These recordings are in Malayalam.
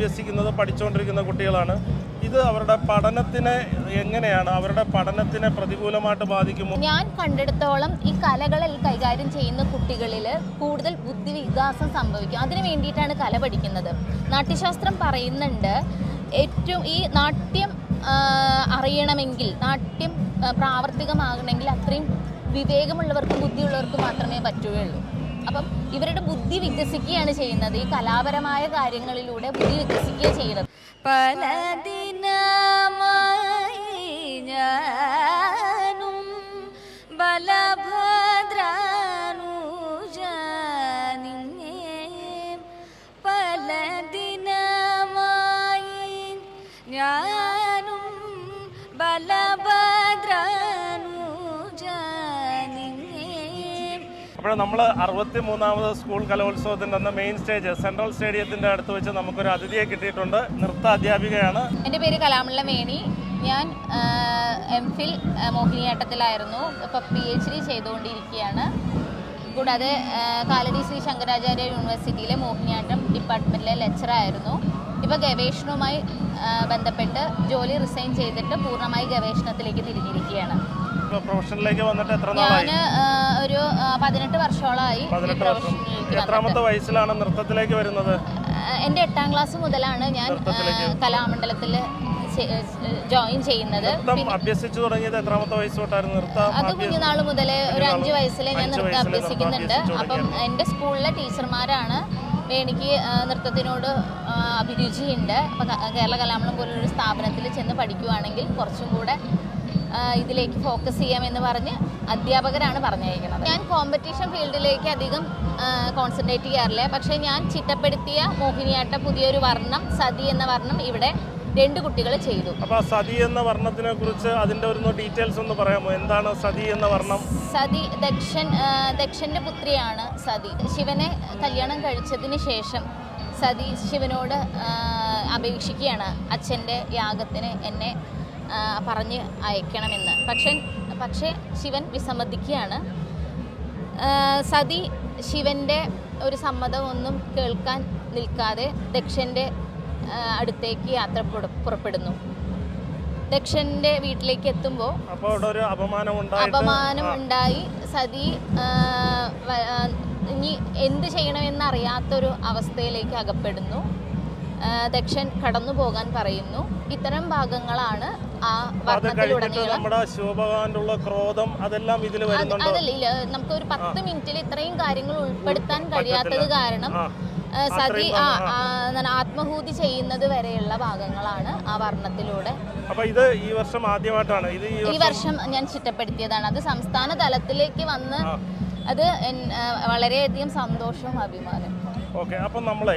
അഭ്യസിക്കുന്നത് പഠിച്ചുകൊണ്ടിരിക്കുന്ന കുട്ടികളാണ്. ഇത് അവരുടെ പഠനത്തിനെ എങ്ങനെയാണ്? അവരുടെ പഠനത്തിനെ പ്രതികൂലമായിട്ട് ബാധിക്കുമോ? ഞാൻ കണ്ടെടുത്തോളം ഈ കലകളിൽ കൈകാര്യം ചെയ്യുന്ന കുട്ടികളിൽ കൂടുതൽ ബുദ്ധി വികാസം സംഭവിക്കും. അതിനു വേണ്ടിയിട്ടാണ് കല പഠിക്കുന്നത്. നാട്യശാസ്ത്രം പറയുന്നുണ്ട് ഏറ്റവും ഈ നാട്യം അറിയണമെങ്കിൽ നാട്യം പ്രാവർത്തികമാകണമെങ്കിൽ അത്രയും വിവേകമുള്ളവർക്കും ബുദ്ധിയുള്ളവർക്കും മാത്രമേ പറ്റുകയുള്ളൂ. അപ്പം ഇവരുടെ ബുദ്ധി വികസിക്കുകയാണ് ചെയ്യുന്നത്. ഈ കലാപരമായ കാര്യങ്ങളിലൂടെ ബുദ്ധി വികസിക്കുകയാണ് ചെയ്യുന്നത്. പല അപ്പോൾ നമ്മൾ അറുപത്തി മൂന്നാമത് സ്കൂൾ കലോത്സവത്തിന്റെ അന്ന് മെയിൻ സ്റ്റേജ് സെൻട്രൽ സ്റ്റേഡിയത്തിന്റെ അടുത്ത് വെച്ച് നമുക്കൊരു അതിഥിയെ കിട്ടിയിട്ടുണ്ട്. നൃത്ത അധ്യാപികയാണ്. എന്റെ പേര് കലാമുള്ള വേണി. ഞാൻ എം ഫിൽ മോഹിനിയാട്ടത്തിലായിരുന്നു. ഇപ്പോൾ പി എച്ച് ഡി ചെയ്തുകൊണ്ടിരിക്കുകയാണ്. കൂടാതെ കാലടി ശ്രീ ശങ്കരാചാര്യ യൂണിവേഴ്സിറ്റിയിലെ മോഹിനിയാട്ടം ഡിപ്പാർട്ട്മെന്റിലെ ലെക്ചറായിരുന്നു ഇപ്പോൾ ഗവേഷണവുമായി ബന്ധപ്പെട്ട് ജോലി റിസൈൻ ചെയ്തിട്ട് പൂർണമായി ഗവേഷണത്തിലേക്ക് തിരിഞ്ഞിരിക്കുകയാണ്. പ്രൊഫഷനിലേക്ക് വന്നിട്ട് എത്ര നാളായി? ഒരു പതിനെട്ട് വർഷത്തോളമായി പതിനെട്ട് വർഷം. എത്രാമത്തെ വയസ്സിലാണ് നൃത്തത്തിലേക്ക് വരുന്നത്? എന്റെ എട്ടാം ക്ലാസ് മുതലാണ് ഞാൻ കലാമണ്ഡലത്തിൽ ജോയിൻ ചെയ്യുന്നത്. അഭ്യസിച്ചു തുടങ്ങിയത് എത്രാമത്തെ വയസ്സ് തൊട്ടായിരുന്നു? നൃത്തം അത് കുഞ്ഞുനാൾ മുതലേ ഒരു അഞ്ച് വയസ്സിൽ ഞാൻ നൃത്തം അഭ്യസിക്കുന്നുണ്ട്. അപ്പം എന്റെ സ്കൂളിലെ ടീച്ചർമാരാണ് എനിക്ക് നൃത്തത്തിനോട് അഭിരുചിയുണ്ട്. അപ്പം കേരള കലാമണ്ഡലം പോലൊരു സ്ഥാപനത്തിൽ ചെന്ന് പഠിക്കുവാണെങ്കിൽ കുറച്ചും കൂടെ ഇതിലേക്ക് ഫോക്കസ് ചെയ്യാമെന്ന് പറഞ്ഞ് അധ്യാപകരാണ് പറഞ്ഞയക്കുന്നത്. ഞാൻ കോമ്പറ്റീഷൻ ഫീൽഡിലേക്ക് അധികം കോൺസെൻട്രേറ്റ് ചെയ്യാറില്ല. പക്ഷേ ഞാൻ ചിട്ടപ്പെടുത്തിയ മോഹിനിയാട്ട പുതിയൊരു വർണം സതി എന്ന വർണം ഇവിടെ രണ്ട് കുട്ടികൾ ചെയ്തു. അപ്പൊ സതി എന്ന വർണത്തിനെ കുറിച്ച് അതിന്റെ ഒരു ഡീറ്റെയിൽസ് ഒന്ന് പറയാമോ? എന്താണ് സതി എന്ന വർണം? സതി ദക്ഷൻ ദക്ഷന്റെ പുത്രിയാണ് സതി. ശിവനെ കല്യാണം കഴിച്ചതിന് ശേഷം സതി ശിവനോട് അപേക്ഷിക്കുകയാണ്. അച്ഛന്റെ യാഗത്തിന് എന്നെ പറഞ്ഞ് അയക്കണമെന്ന്. പക്ഷെ പക്ഷേ ശിവൻ വിസമ്മതിക്കുകയാണ്. സതി ശിവന്റെ ഒരു സമ്മതമൊന്നും കേൾക്കാൻ നിൽക്കാതെ ദക്ഷന്റെ അടുത്തേക്ക് യാത്ര പുറപ്പെടുന്നു. ദക്ഷന്റെ വീട്ടിലേക്ക് എത്തുമ്പോൾ അപമാനം ഉണ്ടായി. സതി ഇനി എന്ത് ചെയ്യണമെന്ന് അറിയാത്തൊരു അവസ്ഥയിലേക്ക് അകപ്പെടുന്നു. ദക്ഷൻ കടന്നു പോകാൻ പറയുന്നു. ഇത്തരം ഭാഗങ്ങളാണ് അത് കഴിഞ്ഞിട്ട് നമ്മുടെ ശിവഭഗവാന്റെ ഉള്ള ക്രോധം അതെല്ലാം ഇതിൽ വരുന്നുണ്ടോ? അതല്ല നമുക്ക് ഒരു പത്ത് മിനിറ്റിൽ ഇത്രയും കാര്യങ്ങൾ ഉൾപ്പെടുത്താൻ കഴിയാത്തത് കാരണം സതി ആത്മഹൂതി ചെയ്യുന്നത് വരെയുള്ള ഭാഗങ്ങളാണ് ആ വർണത്തിലൂടെ. അപ്പൊ ഇത് ഈ വർഷം ആദ്യമായിട്ടാണ്. ഇത് ഈ വർഷം ഞാൻ ചിട്ടപ്പെടുത്തിയതാണ്. അത് സംസ്ഥാന തലത്തിലേക്ക് വന്ന് അത് വളരെയധികം സന്തോഷവും അഭിമാനം ഓക്കെ അപ്പം നമ്മളെ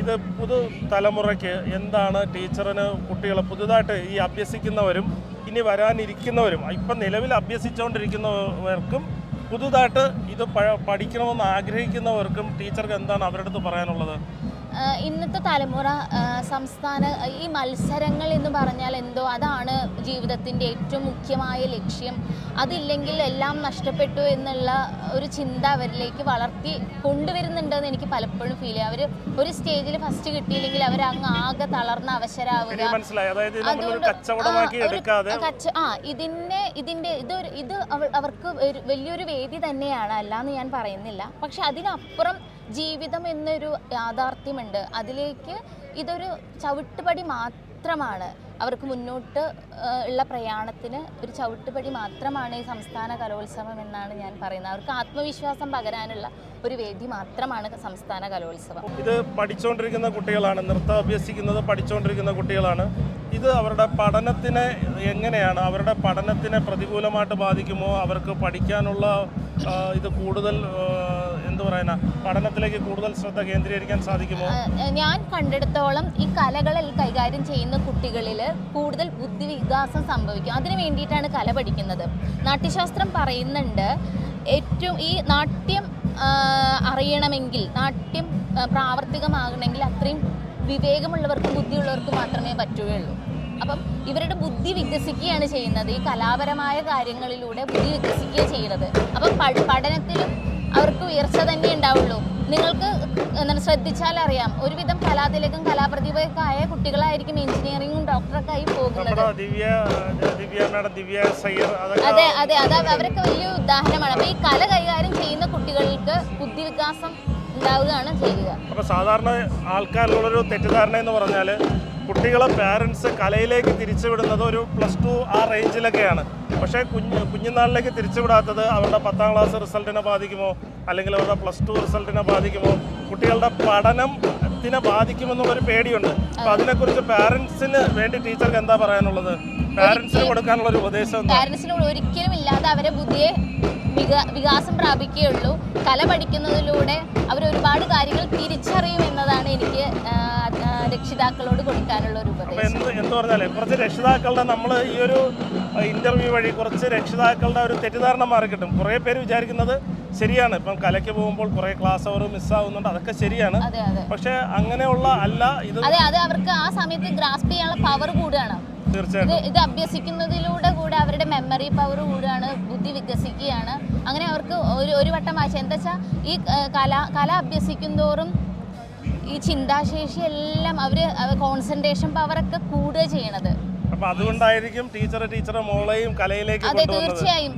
ഇത് പുതു തലമുറയ്ക്ക് എന്താണ് ടീച്ചറിന് കുട്ടികളെ പുതുതായിട്ട് ഈ അഭ്യസിക്കുന്നവരും ഇനി വരാനിരിക്കുന്നവരും ഇപ്പം നിലവിൽ അഭ്യസിച്ചുകൊണ്ടിരിക്കുന്നവർക്കും പുതുതായിട്ട് ഇത് പഠിക്കണമെന്ന് ആഗ്രഹിക്കുന്നവർക്കും ടീച്ചർക്ക് എന്താണ് അവരുടെ അടുത്ത് പറയാനുള്ളത്? ഇന്നത്തെ തലമുറ സംസ്ഥാന ഈ മത്സരങ്ങൾ എന്ന് പറഞ്ഞാൽ എന്തോ അതാണ് ജീവിതത്തിന്റെ ഏറ്റവും മുഖ്യമായ ലക്ഷ്യം. അതില്ലെങ്കിൽ എല്ലാം നഷ്ടപ്പെട്ടു എന്നുള്ള ഒരു ചിന്ത അവരിലേക്ക് വളർത്തി കൊണ്ടുവരുന്നുണ്ടെന്ന് എനിക്ക് പലപ്പോഴും ഫീൽ ചെയ്യും. അവർ ഒരു സ്റ്റേജിൽ ഫസ്റ്റ് കിട്ടിയില്ലെങ്കിൽ അവർ അങ്ങ് ആകെ തളർന്ന അവശരാവുക. അതുകൊണ്ട് ആ, ഇതിനെ ഇതിന്റെ ഇതൊരു ഇത് അവ- അവർക്ക് ഒരു വലിയൊരു വേദി തന്നെയാണ്. അല്ലാന്ന് ഞാൻ പറയുന്നില്ല. പക്ഷെ അതിനപ്പുറം ജീവിതം എന്നൊരു യാഥാർത്ഥ്യമുണ്ട്. അതിലേക്ക് ഇതൊരു ചവിട്ടുപടി മാത്രമാണ്. അവർക്ക് മുന്നോട്ട് ഉള്ള പ്രയാണത്തിന് ഒരു ചവിട്ടുപടി മാത്രമാണ് ഈ സംസ്ഥാന കലോത്സവം എന്നാണ് ഞാൻ പറയുന്നത്. അവർക്ക് ആത്മവിശ്വാസം പകരാനുള്ള ഒരു വേദി മാത്രമാണ് സംസ്ഥാന കലോത്സവം. ഇത് പഠിച്ചുകൊണ്ടിരിക്കുന്ന കുട്ടികളാണ് നൃത്തം അഭ്യസിക്കുന്നത് പഠിച്ചുകൊണ്ടിരിക്കുന്ന കുട്ടികളാണ്. ഇത് അവരുടെ പഠനത്തിനെ എങ്ങനെയാണ് അവരുടെ പഠനത്തിനെ പ്രതികൂലമായിട്ട് ബാധിക്കുമോ? അവർക്ക് പഠിക്കാനുള്ള ഇത് കൂടുതൽ പറയുന്ന പഠനത്തിലേക്ക് കൂടുതൽ ശ്രദ്ധ കേന്ദ്രീകരിക്കാൻ സാധിക്കുമോ? ഞാൻ കണ്ടെടുത്തോളം ഈ കലകളിൽ കൈകാര്യം ചെയ്യുന്ന കുട്ടികളിൽ കൂടുതൽ ബുദ്ധി വികാസം സംഭവിക്കും. അതിനു വേണ്ടിയിട്ടാണ് കല പഠിക്കുന്നത്. നാട്യശാസ്ത്രം പറയുന്നുണ്ട് ഏറ്റവും ഈ നാട്യം അറിയണമെങ്കിൽ നാട്യം പ്രാവർത്തികമാകണമെങ്കിൽ അത്രയും വിവേകമുള്ളവർക്കും ബുദ്ധിയുള്ളവർക്കും മാത്രമേ പറ്റുകയുള്ളൂ. അപ്പം ഇവരുടെ ബുദ്ധി വികസിക്കുകയാണ് ചെയ്യുന്നത്. ഈ കലാപരമായ കാര്യങ്ങളിലൂടെ ബുദ്ധി വികസിക്കുകയാണ് ചെയ്യുന്നത്. അപ്പം പഠനത്തിലും അവർക്ക് ഉയർച്ച തന്നെ ഉണ്ടാവുള്ളൂ. നിങ്ങൾക്ക് എന്താണ് ശ്രദ്ധിച്ചാൽ അറിയാം. ഒരുവിധം കലാതിലകം കലാപ്രതിഭയൊക്കെ ആയ കുട്ടികളായിരിക്കും എഞ്ചിനീയറിംഗും ഡോക്ടറൊക്കെ ആയി പോകുന്നത്. അതെ അതെ. അത് അവരൊക്കെ വലിയ ഉദാഹരണമാണ്. അപ്പൊ ഈ കല കൈകാര്യം ചെയ്യുന്ന കുട്ടികൾക്ക് ബുദ്ധി വികാസം ഉണ്ടാവുകയാണ് ചെയ്യുക. അപ്പൊ സാധാരണ ആൾക്കാരിലുള്ളൊരു തെറ്റിദ്ധാരണ എന്ന് പറഞ്ഞാൽ കുട്ടികളെ പാരൻസ് കലയിലേക്ക് തിരിച്ചുവിടുന്നത് ഒരു പ്ലസ് ടു ആ റേഞ്ചിലൊക്കെയാണ് പക്ഷേ കുഞ്ഞ് കുഞ്ഞുനാളിലേക്ക് തിരിച്ചുവിടാത്തത് അവരുടെ പത്താം ക്ലാസ് റിസൾട്ടിനെ ബാധിക്കുമോ? അല്ലെങ്കിൽ അവരുടെ പ്ലസ് ടു റിസൾട്ടിനെ ബാധിക്കുമോ? കുട്ടികളുടെ പഠനത്തിനെ ബാധിക്കുമെന്നുള്ളൊരു പേടിയുണ്ട്. അപ്പോൾ അതിനെക്കുറിച്ച് പാരൻസിന് വേണ്ടി ടീച്ചർക്ക് എന്താ പറയാനുള്ളത്? പാരൻസിന് കൊടുക്കാനുള്ള ഒരു ഉപദേശം ഒരിക്കലും ഇല്ലാതെ അവരെ ബുദ്ധിയെ വികാസം പ്രാപിക്കുകയുള്ളൂ. കല പഠിക്കുന്നതിലൂടെ അവർ ഒരുപാട് കാര്യങ്ങൾ തിരിച്ചറിയും എന്നതാണ് എനിക്ക് രക്ഷിതാക്കളോട് കൊടുക്കാനുള്ള ഒരു ഉപദേശം. എന്ത് എന്ത് പറഞ്ഞാലേ കുറച്ച് രക്ഷിതാക്കളുടെ നമ്മൾ ഈ ഒരു ഇന്റർവ്യൂ വഴി കുറച്ച് രക്ഷിതാക്കളുടെ ഒരു തെറ്റിദ്ധാരണ മാറി കിട്ടും കുറേ പേര് വിചാരിക്കുന്നത് ശരിയാണ്. ഇപ്പം കലയ്ക്ക് പോകുമ്പോൾ കുറേ ക്ലാസ് അവർ മിസ് ആവുന്നുണ്ട്. അതൊക്കെ ശരിയാണ്. പക്ഷെ അങ്ങനെയുള്ള അല്ല ഇത് അതെ അത് അവർക്ക് ആ സമയത്ത് ഗ്രാസ്പ് ചെയ്യാനുള്ള പവർ കൂടുകയാണ്. തീർച്ചയായിട്ടും. ഇത് അഭ്യസിക്കുന്നതിലൂടെ കൂടെ അവരുടെ മെമ്മറി പവർ കൂടുകയാണ് ബുദ്ധി വികസിക്കുകയാണ്. അങ്ങനെ അവർക്ക് ഒരു ഒരു വട്ടം വായിച്ച എന്താ വെച്ചാൽ ഈ കല കല അഭ്യസിക്കും തോറും ഈ ചിന്താശേഷി എല്ലാം അവർ കോൺസെൻട്രേഷൻ പവറൊക്കെ കൂടുക ചെയ്യണത്. അപ്പം അതുകൊണ്ടായിരിക്കും ടീച്ചർ ടീച്ചറെ മോളെയും കലയിലേക്ക് അതെ തീർച്ചയായും.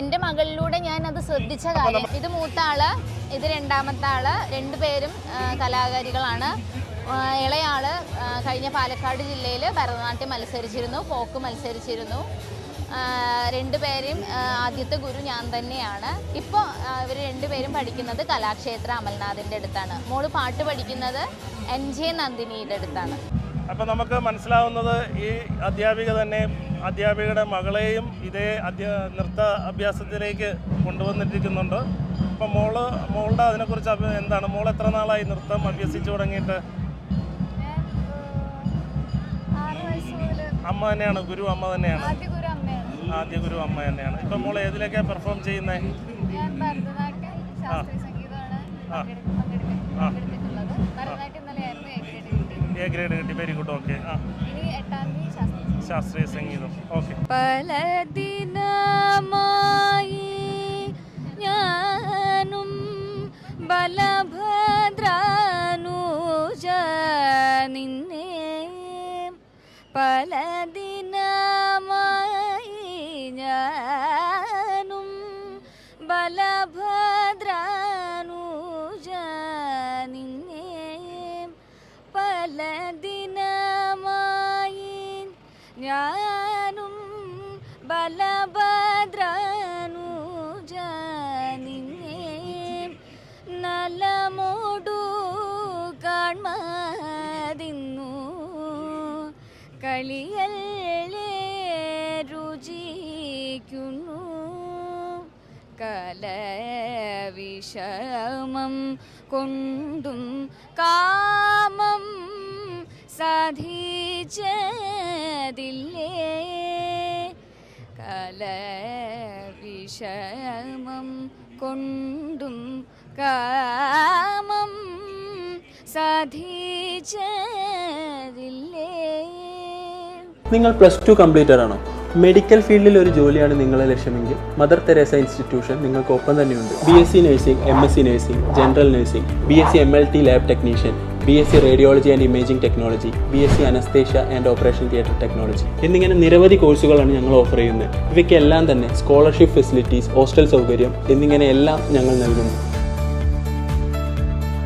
എന്റെ എന്റെ മകളിലൂടെ ഞാൻ അത് ശ്രദ്ധിച്ച കാര്യം. ഇത് മൂത്ത ആൾ ഇത് രണ്ടാമത്തെ ആൾ രണ്ടുപേരും കലാകാരികളാണ്. ഇളയാൾ കഴിഞ്ഞ പാലക്കാട് ജില്ലയിൽ ഭരതനാട്യം മത്സരിച്ചിരുന്നു പോക്ക് മത്സരിച്ചിരുന്നു. ഏഹ്, രണ്ടുപേരും ഏഹ്, ആദ്യത്തെ ഗുരു ഞാൻ തന്നെയാണ്. ഇപ്പോൾ ഇവർ രണ്ടുപേരും പഠിക്കുന്നത് കലാക്ഷേത്ര അമൽനാഥിന്റെ അടുത്താണ്. മോൾ പാട്ട് പഠിക്കുന്നത് എൻ ജെ നന്ദിനിയുടെ അടുത്താണ്. അപ്പം നമുക്ക് മനസ്സിലാവുന്നത് ഈ അധ്യാപിക തന്നെ അധ്യാപികയുടെ മകളെയും ഇതേ അധ്യ നൃത്ത അഭ്യാസത്തിലേക്ക് കൊണ്ടുവന്നിരിക്കുന്നുണ്ട് അപ്പം മോൾ മോളുടെ അതിനെക്കുറിച്ച് എന്താണ്? മോൾ എത്ര നാളായി നൃത്തം അഭ്യസിച്ചു തുടങ്ങിയിട്ട്? അമ്മ തന്നെയാണ് ഗുരു അമ്മ തന്നെയാണ്. ആദ്യ ഗുരു അമ്മ തന്നെയാണ്. ഇപ്പം മോൾ ഏതിലൊക്കെയാണ് പെർഫോം ചെയ്യുന്നത് എ ഗ്രേഡ് കിട്ടി. വെരി ഗുഡ് ഓക്കെ ശാസ്ത്രീയ സംഗീതം. ഓക്കെ പല ദിനമായി ഞാനും ബലഭദ്രാനുജ നിന്നെ. പല ബലഭദ്രനുജ നിന്നെ നലമോടു കാൺമതിന്നു കളിയല്ലേ രുചിക്കുന്നു. കലവിഷമം കൊണ്ടും കാമം സാധിച്ചതില്ലേ. കലവിഷമം കൊണ്ടും കാമം സാധിച്ചതില്ലേ? നിങ്ങൾ പ്ലസ് ടു കംപ്ലീറ്റഡ് ആണോ? മെഡിക്കൽ ഫീൽഡിൽ ഒരു ജോലിയാണ് നിങ്ങളെ ലക്ഷ്യമെങ്കിൽ മദർ തെരേസ ഇൻസ്റ്റിറ്റ്യൂഷൻ നിങ്ങൾക്ക് ഒപ്പം തന്നെയുണ്ട്. B S C nursing M S C nursing general nursing B S C M L T lab technician B S C radiology and imaging technology B S C anaesthesia and operation theatre technology എന്നിങ്ങനെ നിരവധി കോഴ്സുകളാണ് ഞങ്ങൾ ഓഫർ ചെയ്യുന്നത്. ഇവയ്ക്കെല്ലാം തന്നെ സ്കോളർഷിപ്പ് ഫെസിലിറ്റീസ് ഹോസ്റ്റൽ സൗകര്യം എന്നിങ്ങനെ എല്ലാം ഞങ്ങൾ നൽകുന്നു.